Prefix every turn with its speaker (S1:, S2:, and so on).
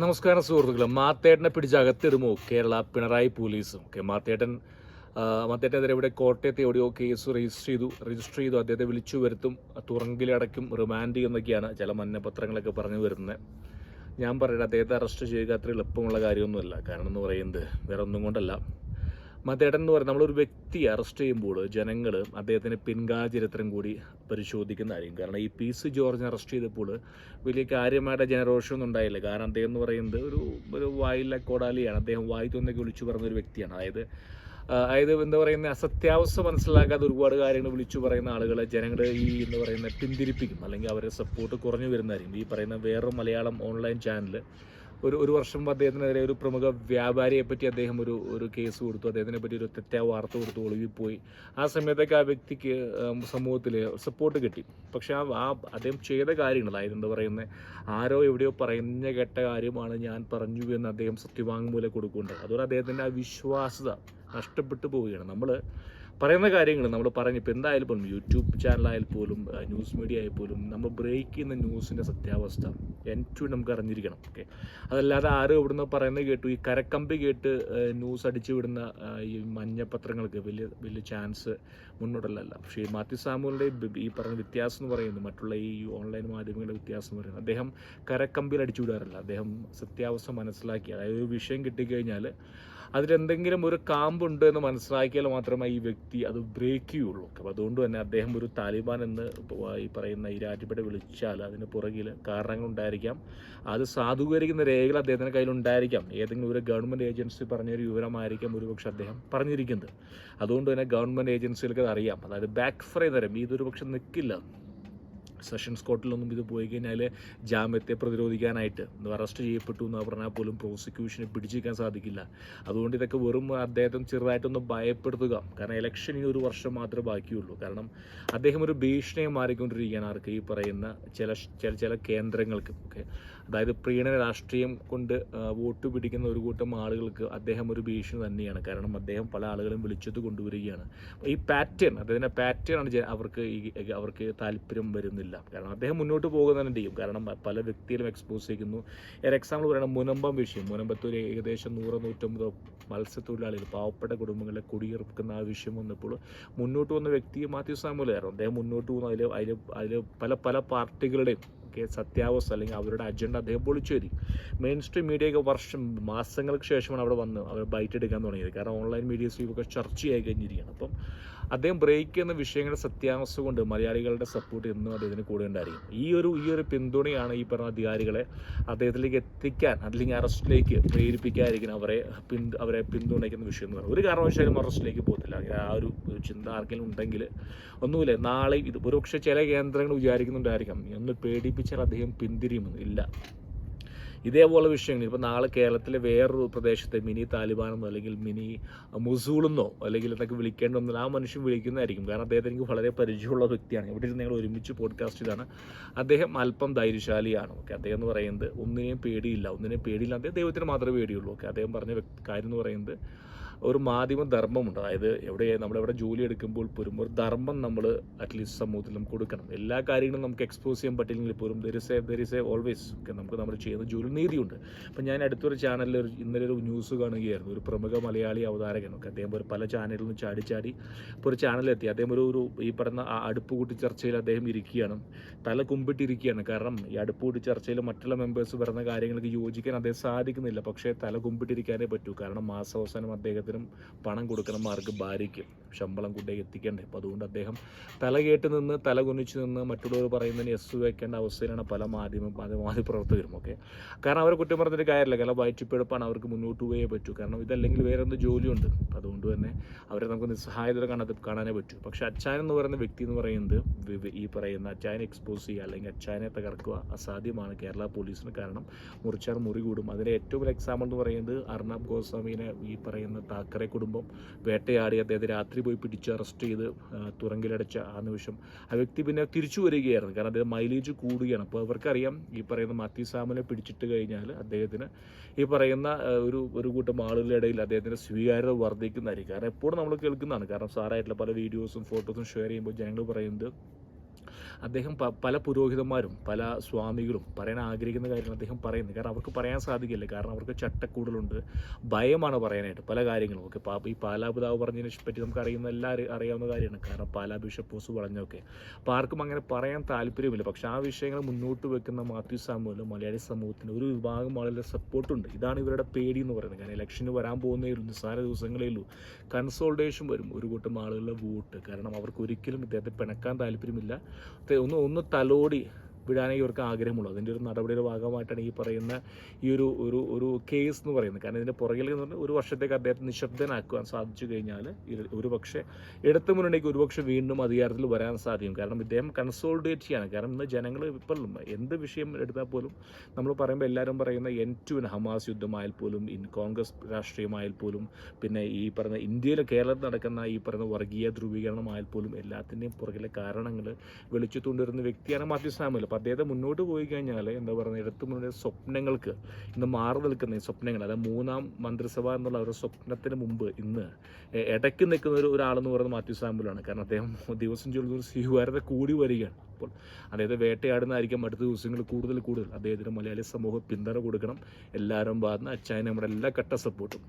S1: നമസ്കാരം സുഹൃത്തുക്കളെ. മാത്തേട്ടനെ പിടിച്ച് അകത്തിടുമോ കേരള പിണറായി പോലീസും. ഓക്കെ മാത്തേട്ടൻ മാത്തേട്ടനെതിരെ ഇവിടെ കോട്ടയത്തെ എവിടെയോ കേസ് രജിസ്റ്റർ ചെയ്തു. രജിസ്റ്റർ ചെയ്തു. അദ്ദേഹത്തെ വിളിച്ചു വരുത്തും. തുറങ്കിലടയ്ക്കും റിമാൻഡ് ചെയ്യുന്നൊക്കെയാണ് ചില മഞ്ഞപത്രങ്ങളൊക്കെ പറഞ്ഞു വരുന്നത്. ഞാൻ പറയട്ടെ അദ്ദേഹത്തെ അറസ്റ്റ് ചെയ്യുക അത്ര എളുപ്പമുള്ള കാര്യമൊന്നുമല്ല. കാരണം എന്ന് പറയുന്നത് വേറെ ഒന്നും കൊണ്ടല്ല. മതേടൻ എന്ന് പറയുന്നത് നമ്മളൊരു വ്യക്തി അറസ്റ്റ് ചെയ്യുമ്പോൾ ജനങ്ങൾ അദ്ദേഹത്തിന്റെ പിൻകാചരിത്രം കൂടി പരിശോധിക്കുന്നതായിരിക്കും കാരണം ഈ പി സി ജോർജിനെ അറസ്റ്റ് ചെയ്തപ്പോൾ വലിയ കാര്യമായിട്ട് ജനറോഷമൊന്നും ഉണ്ടായില്ല. കാരണം അദ്ദേഹം എന്ന് പറയുന്നത് ഒരു ഒരു വായിലെ കോടാലിയാണ് അദ്ദേഹം വായി തോന്നൊക്കെ വിളിച്ചു പറഞ്ഞൊരു വ്യക്തിയാണ്. അതായത് അതായത് എന്താ പറയുന്ന അസത്യാവസ്ഥ മനസ്സിലാക്കാതെ ഒരുപാട് കാര്യങ്ങൾ വിളിച്ചു പറയുന്ന ആളുകളെ ജനങ്ങൾ ഈ എന്ന് പറയുന്ന പിന്തിരിപ്പിക്കും. അല്ലെങ്കിൽ അവരുടെ സപ്പോർട്ട് കുറഞ്ഞു വരുന്നതായിരിക്കും ഈ പറയുന്ന വേറൊരു മലയാളം ഓൺലൈൻ ചാനൽ ഒരു ഒരു വർഷം മുമ്പ് അദ്ദേഹത്തിനെതിരെ ഒരു പ്രമുഖ വ്യാപാരിയെ പറ്റി അദ്ദേഹം ഒരു ഒരു കേസ് കൊടുത്തു. അദ്ദേഹത്തിനെ പറ്റി ഒരു തെറ്റായ വാർത്ത കൊടുത്തു ഒളിവിൽ പോയി. ആ സമയത്തൊക്കെ ആ വ്യക്തിക്ക് സമൂഹത്തിൽ സപ്പോർട്ട് കിട്ടി. പക്ഷെ ആ അദ്ദേഹം ചെയ്ത കാര്യങ്ങൾ അതായത് എന്താ പറയുന്നത് ആരോ എവിടെയോ പറയുന്ന കേട്ട കാര്യമാണ് ഞാൻ പറഞ്ഞു എന്ന് അദ്ദേഹം സത്യവാങ്മൂലം കൊടുക്കുന്നുണ്ട്. അതുപോലെ അദ്ദേഹത്തിന്റെ ആ വിശ്വാസ്യത നഷ്ടപ്പെട്ടു പോവുകയാണ്. നമ്മൾ പറയുന്ന കാര്യങ്ങൾ നമ്മൾ പറഞ്ഞു ഇപ്പോൾ എന്തായാലും പോലും യൂട്യൂബ് ചാനലായാൽ പോലും ന്യൂസ് മീഡിയ ആയാൽ പോലും നമ്മൾ ബ്രേക്ക് ചെയ്യുന്ന ന്യൂസിന്റെ സത്യാവസ്ഥ എൻ ടു നമുക്ക് അറിഞ്ഞിരിക്കണം ഓക്കെ അതല്ലാതെ ആരും ഇവിടുന്ന് പറയുന്നത് കേട്ടു ഈ കരക്കമ്പി കേട്ട് ന്യൂസ് അടിച്ചു വിടുന്ന ഈ മഞ്ഞപത്രങ്ങൾക്ക് വലിയ വലിയ ചാൻസ് മുന്നോട്ടല്ല പക്ഷേ ഈ മാത്യു സാമുവിന്റെ ഈ പറഞ്ഞ വ്യത്യാസം എന്ന് പറയുന്നത് മറ്റുള്ള ഈ ഓൺലൈൻ മാധ്യമങ്ങളുടെ വ്യത്യാസം എന്ന് പറയുന്നത് അദ്ദേഹം കരക്കമ്പിൽ അടിച്ചു വിടാറില്ല. അദ്ദേഹം സത്യാവസ്ഥ മനസ്സിലാക്കി. അതായത് ഒരു വിഷയം കിട്ടിക്കഴിഞ്ഞാൽ അതിലെന്തെങ്കിലും ഒരു കാമ്പുണ്ട് എന്ന് മനസ്സിലാക്കിയാൽ മാത്രമേ ഈ വ്യക്തി അത് ബ്രേക്ക് ചെയ്യുള്ളൂ. അപ്പോൾ അതുകൊണ്ട് തന്നെ അദ്ദേഹം ഒരു താലിബാൻ എന്ന് ഈ പറയുന്ന ഈ രാജ്യപ്പെടെ വിളിച്ചാൽ അതിന് പുറകിൽ കാരണങ്ങളുണ്ടായിരിക്കാം അത് സാധൂകരിക്കുന്ന രേഖകൾ അദ്ദേഹത്തിന്റെ കയ്യിലുണ്ടായിരിക്കാം ഏതെങ്കിലും ഒരു ഗവൺമെന്റ് ഏജൻസി പറഞ്ഞൊരു വിവരമായിരിക്കാം ഒരുപക്ഷെ അദ്ദേഹം പറഞ്ഞിരിക്കുന്നത്. അതുകൊണ്ട് തന്നെ ഗവൺമെന്റ് ഏജൻസികൾക്ക് അത് അറിയാം. അതായത് ബാക്ക് ഫ്രൈ തരം. ഇതൊരു പക്ഷെ നിൽക്കില്ല സെഷൻസ് കോർട്ടിലൊന്നും ഇത് പോയി കഴിഞ്ഞാൽ ജാമ്യത്തെ പ്രതിരോധിക്കാനായിട്ട് അറസ്റ്റ് ചെയ്യപ്പെട്ടു എന്ന് പറഞ്ഞാൽ പോലും പ്രോസിക്യൂഷനെ പിടിച്ചിരിക്കാൻ സാധിക്കില്ല. അതുകൊണ്ട് ഇതൊക്കെ വെറും അദ്ദേഹത്തെ ചെറുതായിട്ടൊന്ന് ഭയപ്പെടുത്തുക. കാരണം ഇലക്ഷൻ ഒരു വർഷം മാത്രമേ ബാക്കിയുള്ളൂ. കാരണം അദ്ദേഹം ഒരു ഭീഷണിയെ മാറിക്കൊണ്ടിരിക്കുകയാണ് ആർക്ക് ഈ പറയുന്ന ചില ചില ചില കേന്ദ്രങ്ങൾക്ക്. ഓക്കെ? അതായത് പ്രീണന രാഷ്ട്രീയം കൊണ്ട് വോട്ട് പിടിക്കുന്ന ഒരു കൂട്ടം ആളുകൾക്ക് അദ്ദേഹം ഒരു ഭീഷണി തന്നെയാണ്. കാരണം അദ്ദേഹം പല ആളുകളും വിളിച്ചത് കൊണ്ടുവരികയാണ്. ഈ പാറ്റേൺ അദ്ദേഹത്തിന്റെ പാറ്റേൺ ആണ് അവർക്ക് ഈ അവർക്ക് താല്പര്യം വരുന്നില്ല. കാരണം അദ്ദേഹം മുന്നോട്ട് പോകുന്നതന്നെ ചെയ്യും. കാരണം പല വ്യക്തിയിലും എക്സ്പോസ് ചെയ്യുന്നു ഒരു എക്സാമ്പിൾ പറയുന്നത് മുനമ്പം വിഷയം. മുനമ്പത്തൂർ ഏകദേശം നൂറ് നൂറ്റമ്പത് മത്സ്യത്തൊഴിലാളികൾ പാവപ്പെട്ട കുടുംബങ്ങളെ കുടിയിറക്കുന്ന ആ വിഷയം വന്നപ്പോൾ മുന്നോട്ട് വന്ന വ്യക്തി മാത്യു സാമുലായിരുന്നു അദ്ദേഹം മുന്നോട്ട് പോകുന്ന. അതിൽ അതിൽ അതിൽ പല പല പാർട്ടികളുടെയും ഒക്കെ സത്യാവസ്ഥ അല്ലെങ്കിൽ അവരുടെ അജണ്ട അദ്ദേഹം പൊളിച്ചു വരും. മെയിൻ സ്ട്രീം മീഡിയയൊക്കെ വർഷം മാസങ്ങൾക്ക് ശേഷമാണ് അവിടെ വന്ന് അവർ ബൈറ്റ് എടുക്കാൻ തുടങ്ങിയത്. കാരണം ഓൺലൈൻ മീഡിയസ് ഒക്കെ ചർച്ചയായി കഴിഞ്ഞിരിക്കുകയാണ്. അപ്പം അദ്ദേഹം ബ്രേക്ക് ചെയ്യുന്ന വിഷയങ്ങളുടെ സത്യാവസ്ഥ കൊണ്ട് മലയാളികളുടെ സപ്പോർട്ട് എന്നും അദ്ദേഹത്തിന് കൂടെ ഉണ്ടായിരിക്കും. ഈ ഒരു ഈ ഒരു പിന്തുണയാണ് ഈ പറഞ്ഞ അധികാരികളെ അദ്ദേഹത്തിലേക്ക് എത്തിക്കാൻ അല്ലെങ്കിൽ അറസ്റ്റിലേക്ക് പ്രേരിപ്പിക്കാതിരിക്കുന്ന അവരെ പിൻ അവരെ പിന്തുണയ്ക്കുന്ന വിഷയം എന്ന് പറയുന്നത്. ഒരു കാരണവശാലും അറസ്റ്റിലേക്ക് പോകത്തില്ല. ആ ഒരു ചിന്ത ആർക്കെങ്കിലും ഉണ്ടെങ്കിൽ ഒന്നുമില്ല. നാളെ ഇത് ഒരുപക്ഷെ ചില കേന്ദ്രങ്ങൾ വിചാരിക്കുന്നുണ്ടായിരിക്കാം. ഒന്ന് പേടിപ്പിച്ചാൽ അദ്ദേഹം പിന്തിരിയുമെന്ന് ഇല്ല. ഇതേപോലെ വിഷയങ്ങൾ ഇപ്പോൾ നാളെ കേരളത്തിലെ വേറൊരു പ്രദേശത്തെ മിനി താലിബാനെന്നോ അല്ലെങ്കിൽ മിനി മുസൂളെന്നോ അല്ലെങ്കിൽ എന്തൊക്കെ വിളിക്കേണ്ടതെന്നോ ആ മനുഷ്യൻ വിളിക്കുന്നതായിരിക്കും. കാരണം അദ്ദേഹത്തിന് എനിക്ക് വളരെ പരിചയമുള്ള വ്യക്തിയാണ്. ഇവിടെ ഇരുന്ന് ഞങ്ങൾ ഒരുമിച്ച് പോഡ്കാസ്റ്റ് ചെയ്താണ് അദ്ദേഹം അല്പം ധൈര്യശാലിയാണ്. ഓക്കെ അദ്ദേഹം എന്ന് പറയുന്നത് ഒന്നിനെയും പേടിയില്ല. ഒന്നിനെയും പേടിയില്ല അദ്ദേഹം ദൈവത്തിന് മാത്രമേ പേടിയുള്ളൂ. ഓക്കെ അദ്ദേഹം പറഞ്ഞ കാര്യം എന്ന് പറയുന്നത് ഒരു മാധ്യമ ധർമ്മമുണ്ട്. അതായത് എവിടെ നമ്മളെവിടെ ജോലി എടുക്കുമ്പോൾ പോലും ഒരു ധർമ്മം നമ്മൾ അറ്റ്ലീസ്റ്റ് സമൂഹത്തിൽ നമുക്ക് കൊടുക്കണം. എല്ലാ കാര്യങ്ങളും നമുക്ക് എക്സ്പോസ് ചെയ്യാൻ പറ്റില്ലെങ്കിൽ പോലും there is a there is a always ഒക്കെ നമുക്ക് നമ്മൾ ചെയ്യുന്ന ജോലി നീതിയുണ്ട്. അപ്പം ഞാൻ അടുത്തൊരു ചാനലിൽ ഒരു ഇന്നലെ ഒരു ന്യൂസ് കാണുകയായിരുന്നു. ഒരു പ്രമുഖ മലയാളി അവതാരകൻ ഒക്കെ അദ്ദേഹം ഒരു പല ചാനലിൽ നിന്ന് ചാടി ചാടി ഇപ്പോൾ ഒരു ചാനലിലെത്തി അദ്ദേഹം ഒരു ഒരു ഈ പറയുന്ന ആ അടുപ്പ് കൂട്ടി ചർച്ചയിൽ അദ്ദേഹം ഇരിക്കുകയാണ്. തല കുമ്പിട്ടിരിക്കുകയാണ്. കാരണം ഈ അടുപ്പ് കൂട്ടി ചർച്ചയിൽ മറ്റുള്ള മെമ്പേഴ്സ് പറയുന്ന കാര്യങ്ങൾക്ക് യോജിക്കാൻ അദ്ദേഹം സാധിക്കുന്നില്ല. പക്ഷേ തല കുമ്പിട്ടിരിക്കാനേ പറ്റൂ. കാരണം മാസാവസാനം അദ്ദേഹത്തിനും പണം കൊടുക്കണം മാർക്ക് ഭാര്യയ്ക്ക് ശമ്പളം കൊണ്ടേ എത്തിക്കണ്ടേ? അപ്പോൾ അതുകൊണ്ട് അദ്ദേഹം തല കേട്ട് നിന്ന് തല കുനിച്ച് നിന്ന് മറ്റുള്ളവർ പറയുന്നതിന് എസ് വയ്ക്കേണ്ട അവസ്ഥയിലാണ് പല മാധ്യമ മാധ്യമ മാധ്യമപ്രവർത്തകരും ഒക്കെ കാരണം അവരെ കുറ്റം പറഞ്ഞിട്ട് കാര്യമില്ല. കാരണം വയറ്റിപ്പിഴപ്പാണ് അവർക്ക് മുന്നോട്ട് പോയേ പറ്റൂ. കാരണം ഇതല്ലെങ്കിൽ വേറെ എന്ത് ജോലിയുണ്ട്? അതുകൊണ്ട് തന്നെ അവരെ നമുക്ക് നിസ്സഹായത കാണാതെ കാണാനേ പറ്റൂ. പക്ഷെ അച്ചാൻ എന്ന് പറയുന്ന വ്യക്തി എന്ന് പറയുന്നത് ഈ പറയുന്ന അച്ചായനെ എക്സ്പോസ് ചെയ്യുക അല്ലെങ്കിൽ അച്ചായനെ തകർക്കുക അസാധ്യമാണ്. കേരള പോലീസിന് കാരണം മുറിച്ചാർ മുറി കൂടും. അതിന്റെ ഏറ്റവും വലിയ എക്സാമ്പിൾ എന്ന് പറയുന്നത് അർണബ് ഗോസ്വാമിനെ ഈ പറയുന്ന താക്കറെ കുടുംബം വേട്ടയാടി അദ്ദേഹത്തെ രാത്രി പോയി പിടിച്ച് അറസ്റ്റ് ചെയ്ത് തുറങ്കിലടച്ച ആ നിമിഷം ആ വ്യക്തി പിന്നെ തിരിച്ചു വരികയായിരുന്നു. കാരണം അദ്ദേഹം മൈലേജ് കൂടുകയാണ്. അപ്പോൾ അവർക്കറിയാം ഈ പറയുന്ന മാത്യു സാമിനെ പിടിച്ചിട്ട് കഴിഞ്ഞാൽ അദ്ദേഹത്തിന് ഈ പറയുന്ന ഒരു ഒരു കൂട്ടം ആളുകളുടെ ഇടയിൽ അദ്ദേഹത്തിന്റെ സ്വീകാര്യത വർദ്ധിക്കുന്നതായിരിക്കും. കാരണം എപ്പോഴും നമ്മൾ കേൾക്കുന്നതാണ്. കാരണം സാറായിട്ടുള്ള പല വീഡിയോസും ഫോട്ടോസും ഷെയർ ചെയ്യുമ്പോൾ ജനങ്ങൾ പറയുന്നത് അദ്ദേഹം പല പുരോഹിതന്മാരും പല സ്വാമികളും പറയാൻ ആഗ്രഹിക്കുന്ന കാര്യങ്ങൾ അദ്ദേഹം പറയുന്നത് കാരണം അവർക്ക് പറയാൻ സാധിക്കില്ല. കാരണം അവർക്ക് ചട്ടക്കൂടലുണ്ട്. ഭയമാണ് പറയാനായിട്ട് പല കാര്യങ്ങളും. ഓക്കെ പാ ഈ പാലാപിതാവ് പറഞ്ഞതിനെ പറ്റി നമുക്ക് അറിയുന്ന എല്ലാവരും അറിയാവുന്ന കാര്യമാണ്. കാരണം പാലാ ബിഷപ്പോസ് പറഞ്ഞൊക്കെ അപ്പോൾ ആർക്കും അങ്ങനെ പറയാൻ താല്പര്യമില്ല പക്ഷേ ആ വിഷയങ്ങൾ മുന്നോട്ട് വെക്കുന്ന മാത്യു സാമുവലും മലയാളി സമൂഹത്തിന് ഒരു വിഭാഗം ആളുകളുടെ സപ്പോർട്ടുണ്ട്. ഇതാണ് ഇവരുടെ പേടി എന്ന് പറയുന്നത്. കാരണം ഇലക്ഷന് വരാൻ പോകുന്നേ ഉള്ളൂ. നിസ്സാര ദിവസങ്ങളേ ഉള്ളൂ. കൺസോൾട്ടേഷൻ വരും. ഒരു കൂട്ടം ആളുകളുടെ വോട്ട്. കാരണം അവർക്ക് ഒരിക്കലും ഇദ്ദേഹത്തെ പിണക്കാൻ താല്പര്യമില്ല. ഒന്ന് ഒന്ന് തലോടി. വിടാനേ ഇവർക്ക് ആഗ്രഹമുള്ളൂ. അതിന്റെ ഒരു നടപടിയുടെ ഭാഗമായിട്ടാണ് ഈ പറയുന്ന ഈ ഒരു ഒരു ഒരു കേസ് എന്ന് പറയുന്നത്. കാരണം ഇതിന്റെ പുറകിൽ എന്ന് പറഞ്ഞാൽ ഒരു വർഷത്തേക്ക് അദ്ദേഹത്തെ നിശബ്ദനാക്കുവാൻ സാധിച്ചു കഴിഞ്ഞാൽ ഒരു പക്ഷേ ഇടതു മുന്നണിക്ക് ഒരുപക്ഷെ വീണ്ടും അധികാരത്തിൽ വരാൻ സാധിക്കും. കാരണം ഇദ്ദേഹം കൺസോൾഡേറ്റ് ചെയ്യാണ്. കാരണം ഇന്ന് ജനങ്ങൾ ഇപ്പോഴും എന്ത് വിഷയം എടുത്താൽ പോലും നമ്മൾ പറയുമ്പോൾ എല്ലാവരും പറയുന്ന എൻ ടു എൻ ഹമാസ് യുദ്ധമായാൽ പോലും ഇൻ കോൺഗ്രസ് രാഷ്ട്രീയമായാൽ പോലും പിന്നെ ഈ പറയുന്ന ഇന്ത്യയിലെ കേരളത്തിൽ നടക്കുന്ന ഈ പറയുന്ന വർഗീയ ധ്രുവീകരണമായാൽ പോലും എല്ലാത്തിന്റെയും പുറകിലെ കാരണങ്ങൾ വെളിച്ചു കൊണ്ടുവരുന്ന വ്യക്തിയാണ് മാത്യു സാമുവൽ. അദ്ദേഹത്തെ മുന്നോട്ട് പോയി കഴിഞ്ഞാൽ എന്താ പറയുക മുന്നേ സ്വപ്നങ്ങൾക്ക് ഇന്ന് മാറി നിൽക്കുന്ന സ്വപ്നങ്ങൾ അതായത് മൂന്നാം മന്ത്രിസഭ എന്നുള്ള ഒരു സ്വപ്നത്തിന് മുമ്പ് ഇന്ന് ഇടയ്ക്ക് നിൽക്കുന്ന ഒരു ഒരാളെന്ന് പറയുന്നത് മാത്യു സാമ്പിളാണ്. കാരണം അദ്ദേഹം ദിവസം ചൊല്ലുന്ന സ്വീകാര്യത കൂടി വരികയാണ്. അപ്പോൾ അതായത് വേട്ടയാടുന്നതായിരിക്കും അടുത്ത ദിവസങ്ങളിൽ കൂടുതൽ കൂടുതൽ. അദ്ദേഹത്തിന് മലയാളി സമൂഹം പിന്തുണ കൊടുക്കണം. എല്ലാവരും ഭാഗത്തുനിന്ന് അച്ചായൻ നമ്മുടെ എല്ലാ ഘട്ട സപ്പോർട്ടും